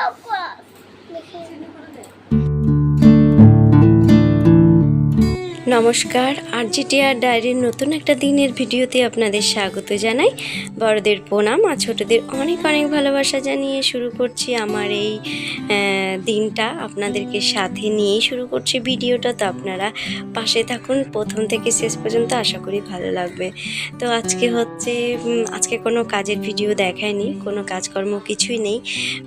लवकर নমস্কার, আরজিটিআর ডায়েরির নতুন একটা দিনের ভিডিওতে আপনাদের স্বাগত জানাই। বড়দের প্রণাম, আর ছোটদের অনেক অনেক ভালোবাসা জানিয়ে শুরু করছি আমার এই দিনটা। আপনাদেরকে সাথে নিয়েই শুরু করছি ভিডিওটা, তো আপনারা পাশে থাকুন। প্রথম থেকে শেষ পর্যন্ত আশা করি ভালো লাগবে। তো আজকে হচ্ছে আজকে কোনো কাজের ভিডিও দেখায়নি কোনো কাজকর্ম কিছুই নেই।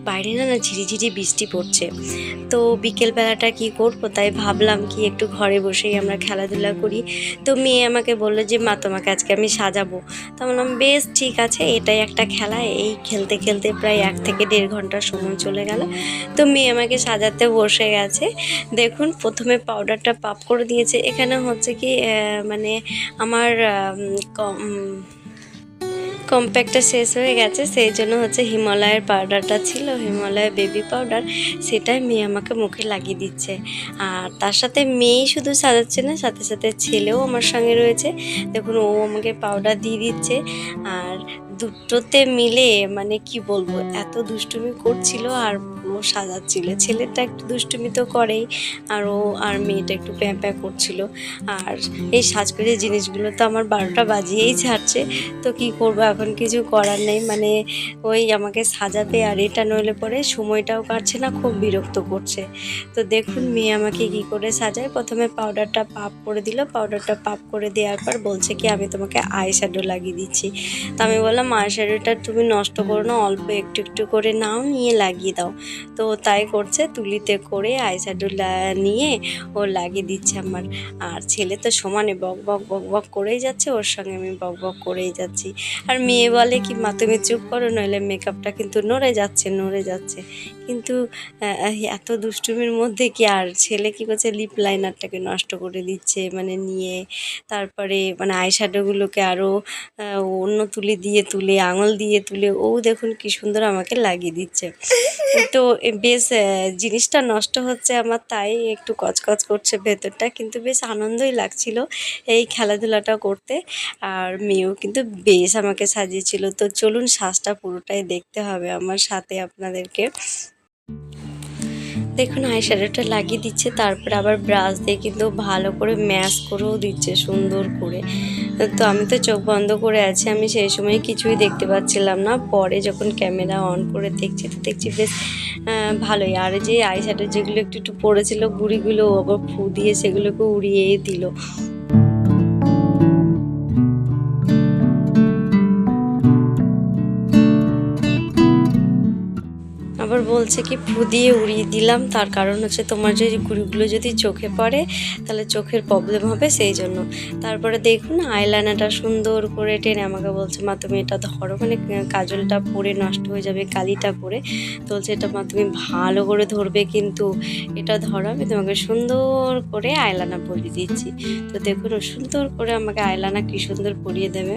বাইরে না না ঝিরিঝিরি বৃষ্টি পড়ছে। তো বিকেলবেলাটা কি করব, তাই ভাবলাম কি একটু ঘরে বসেই আমরা খেলাধুলা করি। তো মেয়ে আমাকে বলল যে, মা, তোমাকে আজকে আমি সাজাবো। তো বললাম, বেশ, ঠিক আছে, এটাই একটা খেলা। এই খেলতে খেলতে প্রায় এক থেকে দেড় ঘণ্টা সময় চলে গেল। তো মেয়ে আমাকে সাজাতে বসে গেছে। দেখুন, প্রথমে পাউডারটা পাপ করে দিয়েছে। এখানে হচ্ছে কি মানে আমার কম্প্যাক্টটা শেষ হয়ে গেছে, সেই জন্য হচ্ছে হিমালয়ের পাউডারটা ছিল, হিমালয়ের বেবি পাউডার সেটাই মেয়ে আমাকে মুখে লাগিয়ে দিচ্ছে। আর তার সাথে মেয়েই শুধু সাজাচ্ছে না, সাথে সাথে ছেলেও আমার সঙ্গে রয়েছে। দেখুন, ও আমাকে পাউডার দিয়ে দিচ্ছে, আর দুটোতে মিলে মানে কি বলব, এত দুষ্টুমি করছিল আর ও সাজাচ্ছিল। ছেলেটা একটু দুষ্টুমি তো করেই, আর ও আর মেয়েটা একটু প্যাঁ প্যাঁ করছিল। আর এই সাজগোজের জিনিসগুলো তো আমার বারোটা বাজিয়েই ছাড়ছে, তো কি করব এখন কিছু করার নেই। মানে ওই আমাকে সাজাবে আর এটা নইলে পরে সময়টাও কাটছে না, খুব বিরক্ত করছে। তো দেখুন, মেয়ে আমাকে কি করে সাজায়। প্রথমে পাউডারটা পাপ করে দিল। পাউডারটা পাপ করে দেওয়ার পর বলছে কি, আমি তোমাকে আই শ্যাডো লাগিয়ে দিচ্ছি। তো আমি বললাম আই শ্যাডোটা তুমি নষ্ট করো না, অল্প একটু একটু করে নাও, নিয়ে লাগিয়ে দাও। তো তাই করছে, তুলিতে করে আই শ্যাডো নিয়ে ও লাগিয়ে দিচ্ছে আমার। আর ছেলে তো সমানে বক বক বক বক করেই যাচ্ছে, ওর সঙ্গে আমি বক বক করেই যাচ্ছি। আর মেয়ে বলে কি, মা, তুমি চুপ করো, নইলে মেকআপটা কিন্তু নড়ে যাচ্ছে নড়ে যাচ্ছে। কিন্তু এত দুষ্টুমির মধ্যে কি আর ছেলে কি করছে লিপ লাইনারটাকে নষ্ট করে দিচ্ছে মানে নিয়ে, তারপরে মানে আইশ্যাডোগুলোকে আরও অন্য তুলি দিয়ে তুলে, আঙুল দিয়ে তুলে, ও দেখুন কি সুন্দর আমাকে লাগিয়ে দিচ্ছে। তো বেশ জিনিসটা নষ্ট হচ্ছে আমার, তাই একটু কচকচ করছে ভেতরটা, কিন্তু বেশ আনন্দই লাগছিল এই খেলাধুলাটা করতে। আর মেয়েও কিন্তু বেশ আমাকে সাজিয়েছিল। তো চলুন শ্বাসটা পুরোটাই দেখতে হবে আমার সাথে আপনাদেরকে। দেখুন, আইশ্যাডোটা লাগিয়ে দিচ্ছে, তারপরে আবার ব্রাশ দিয়ে কিন্তু ভালো করে ম্যাশ করেও দিচ্ছে সুন্দর করে। তো আমি তো চোখ বন্ধ করে আছি, আমি সেই সময় কিছুই দেখতে পাচ্ছিলাম না। পরে যখন ক্যামেরা অন করে দেখছি, তো দেখছি বেশ ভালোই। আর যে আইশ্যাডো যেগুলো একটু একটু পড়েছিল, গুড়িগুলো আবার ফু দিয়ে সেগুলোকে উড়িয়ে দিল। বলছে কি, ফু দিয়ে উড়িয়ে দিলাম। তার কারণ হচ্ছে তোমার যে গুড়িগুলো যদি চোখে পড়ে, তাহলে চোখের প্রবলেম হবে সেই জন্য তারপরে দেখুন আইলাইনারটা সুন্দর করে টেনে আমাকে বলছে, মা, তুমি এটা ধরো। মানে কাজলটা পরে নষ্ট হয়ে যাবে, কালিটা পরে। তো বলছে, এটা মা, তুমি ভালো করে ধরবে কিন্তু এটা ধরো, আমি তোমাকে সুন্দর করে আইলানা পরিয়ে দিচ্ছি। তো দেখুন, সুন্দর করে আমাকে আইলানা কি সুন্দর পরিয়ে দেবে।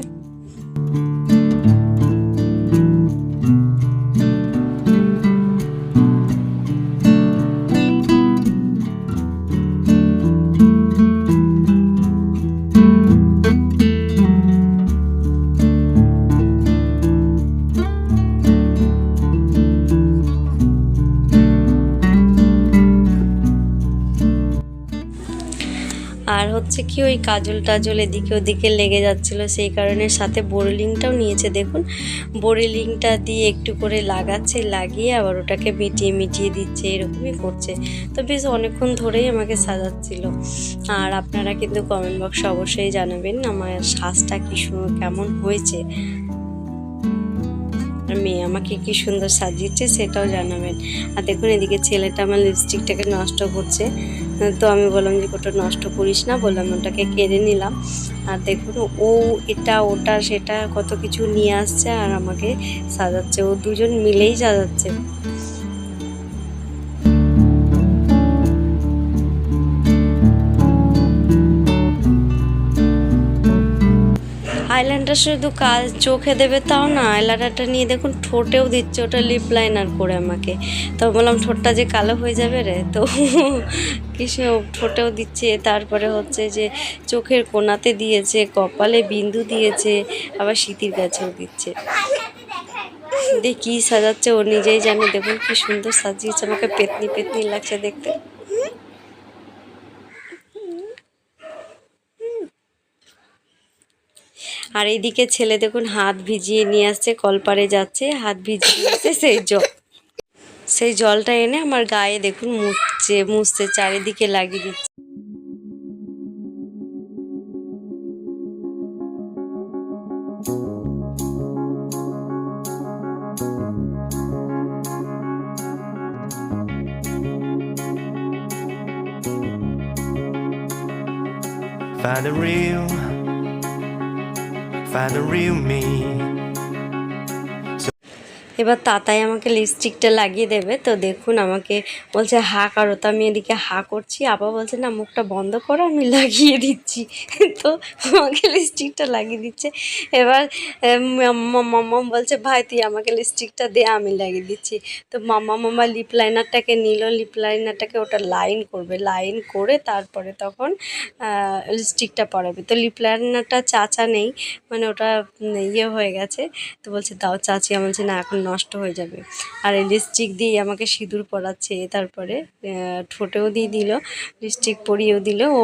আর হচ্ছে কি ওই কাজল টাজল এদিকে ওদিকে লেগে যাচ্ছিল, সেই কারণে সাথে বোরলিংটাও নিয়েছে। দেখুন, বোরলিংটা দিয়ে একটু করে লাগাচ্ছে, লাগিয়ে আবার ওটাকে মিটিয়ে মিটিয়ে দিচ্ছে, এরকমই করছে। তো বেশ অনেকক্ষণ ধরেই আমাকে সাজাচ্ছিল। আর আপনারা কিন্তু কমেন্ট বক্সে অবশ্যই জানাবেন আমার শ্বাসটা কি সু- কেমন হয়েছে। মেয়ে আমাকে কি সুন্দর সাজিয়েছে সেটাও জানাবেন। আর দেখুন এদিকে ছেলেটা আমার লিপস্টিকটাকে নষ্ট করছে। তো আমি বললাম যে ওটা নষ্ট করিস না। বললাম, ওটাকে কেড়ে নিলাম। আর দেখুন ও এটা, ওটা, সেটা কত কিছু নিয়ে আসছে আর আমাকে সাজাচ্ছে। ও দুজন মিলেই সাজাচ্ছে। আইল্যান্ডার শুধু কাজ চোখে দেবে তাও না আইলাইনারটা নিয়ে দেখুন ঠোঁটেও দিচ্ছে ওটা লিপ লাইনার করে আমাকে। তো বললাম, ঠোঁটটা যে কালো হয়ে যাবে রে? তো কিছু ঠোঁটেও দিচ্ছে, তারপরে হচ্ছে যে চোখের কোনাতে দিয়েছে, কপালে বিন্দু দিয়েছে, আবার শীতির গাছেও দিচ্ছে। দিয়ে কি সাজাচ্ছে, ও নিজেই জানে, দেখুন কি সুন্দর সাজিয়েছে, আমাকে পেতনি পেতনি লাগছে দেখতে। আর এইদিকে ছেলে দেখুন হাত ভিজিয়ে নিয়ে আসছে কলপারে যাচ্ছে হাত ভিজিয়ে আসছে সেই জল। সেই জলটা এনে আমার গায়ে দেখুন মুছছে মুছছে চারিদিকে লাগিয়ে দিচ্ছে। Find real, find the real me. এবার তাতাই আমাকে লিপস্টিকটা লাগিয়ে দেবে। তো দেখুন আমাকে বলছে, হা করো। তো আমি এদিকে হা করছি। আবার বলছে, না, মুখটা বন্ধ করো, আমি লাগিয়ে দিচ্ছি। তো আমাকে লিপস্টিকটা লাগিয়ে দিচ্ছে। এবার মাম্মা বলছে, ভাই, তুই আমাকে লিপস্টিকটা দে, আমি লাগিয়ে দিচ্ছি। তো মাম্মা মাম্মা লিপ লাইনারটাকে নিল। লিপ লাইনারটাকে ওটা লাইন করবে। লাইন করে তারপরে তখন লিপস্টিকটা পরাবে। তো লিপ লাইনারটা চাচা নেই মানে ওটা ইয়ে হয়ে গেছে। তো বলছে, দাও, চাচি। আমার বলছে, না, এখন নষ্ট হয়ে যাবে। আর এই লিপস্টিক দিয়ে আমাকে সিঁদুর পরাচ্ছে। তারপরে ঠোঁটেও দিয়ে দিল লিপস্টিক পরিয়েও দিল। ও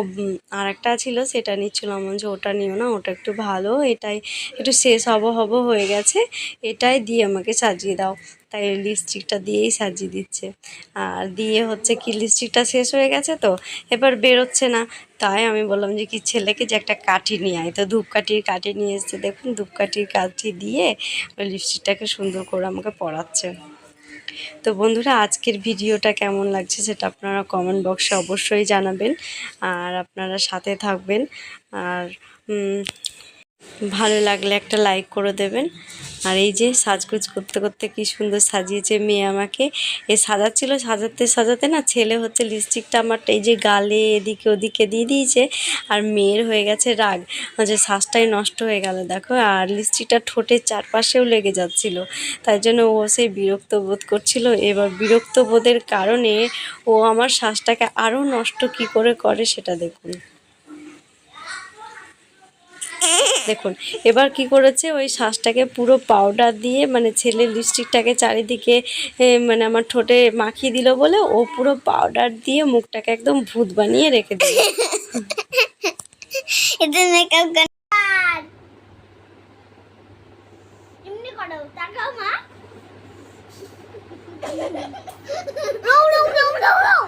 আর একটা ছিল, সেটা নিচ্ছিল আমার বলছে ওটা নিও না, ওটা একটু ভালো, এটাই একটু শেষ হব হব হয়ে গেছে, এটাই দিয়ে আমাকে সাজিয়ে দাও। তাই লিপস্টিকটা দিয়েই সাজিয়ে দিচ্ছে। আর দিয়ে হচ্ছে কি লিপস্টিকটা শেষ হয়ে গেছে তো, এবার বেরোচ্ছে না। তাই আমি বললাম যে, কি ছেলেকে যে একটা কাঠি নিয়ে আয়। তো ধূপকাঠির কাঠি নিয়ে এসছে, দেখুন ধূপকাঠির কাঠি দিয়ে ওই লিপস্টিকটাকে সুন্দর করে আমাকে পড়াচ্ছে তো বন্ধুরা, আজকের ভিডিওটা কেমন লাগছে সেটা আপনারা কমেন্ট বক্সে অবশ্যই জানাবেন আর আপনারা সাথে থাকবেন। আর ভালো লাগলে একটা লাইক করে দেবেন। আর এই যে সাজগোজ করতে করতে কি সুন্দর সাজিয়েছে মেয়ে আমাকে। এ সাজাচ্ছিল, সাজাতে সাজাতে না ছেলে হচ্ছে লিপস্টিকটা আমার এই যে গালে এদিকে ওদিকে দিয়ে দিয়েছে আর মেয়ের হয়ে গেছে রাগ। যে শ্বাসটাই নষ্ট হয়ে গেল, দেখো। আর লিপস্টিকটা ঠোঁটের চারপাশেও লেগে যাচ্ছিল। তাই জন্য ও সেই বিরক্ত বোধ করছিল। এবার বিরক্ত বোধের কারণে ও আমার শ্বাসটাকে আরও নষ্ট কি করে করে সেটা দেখুন। দেখুন, এবার কি করেছে? ওই শ্বাসটাকে পুরো পাউডার দিয়ে মানে ছেলের লিপস্টিকটাকে চারিদিকে মানে আমার ঠোঁটে মাখিয়ে দিল বলে ও পুরো পাউডার দিয়ে মুখটাকে একদম ভূত বানিয়ে রেখে দিল। রৌ রৌ রৌ রৌ রৌ